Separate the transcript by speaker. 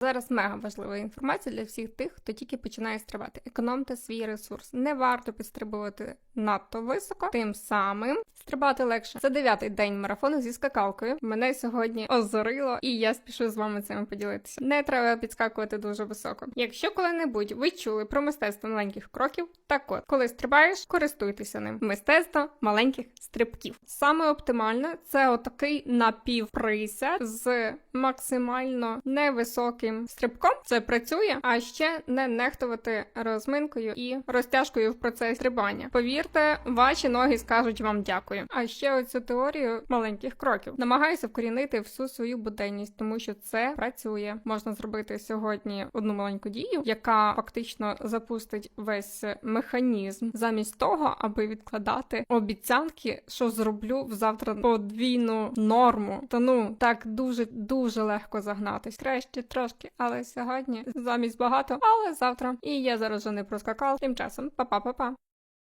Speaker 1: Зараз мега важлива інформація для всіх тих, хто тільки починає стрибати. Економте свій ресурс. Не варто підстрибувати надто високо, тим самим стрибати легше. Це дев'ятий день марафону зі скакалкою. Мене сьогодні озорило, і я спішу з вами цим поділитися. Не треба підскакувати дуже високо. Якщо коли-небудь ви чули про мистецтво маленьких кроків, так от, коли стрибаєш, користуйтеся ним. Мистецтво маленьких стрибків. Саме оптимальне це отакий напівприсяд з максимально невисоким стрибком. Це працює, а ще не нехтувати розминкою і розтяжкою в процесі стрибання. Повірте, ваші ноги скажуть вам дякую. А ще оцю теорію маленьких кроків намагаюся вкорінити всю свою буденність, тому що це працює. Можна зробити сьогодні одну маленьку дію, яка фактично запустить весь механізм, замість того, аби відкладати обіцянки, що зроблю взавтра подвійну норму. Та ну так дуже дуже легко загнатись. Краще трошки, але сьогодні замість багато, але завтра. І я зараз вже не проскакав. Тим часом, па-па-па-па.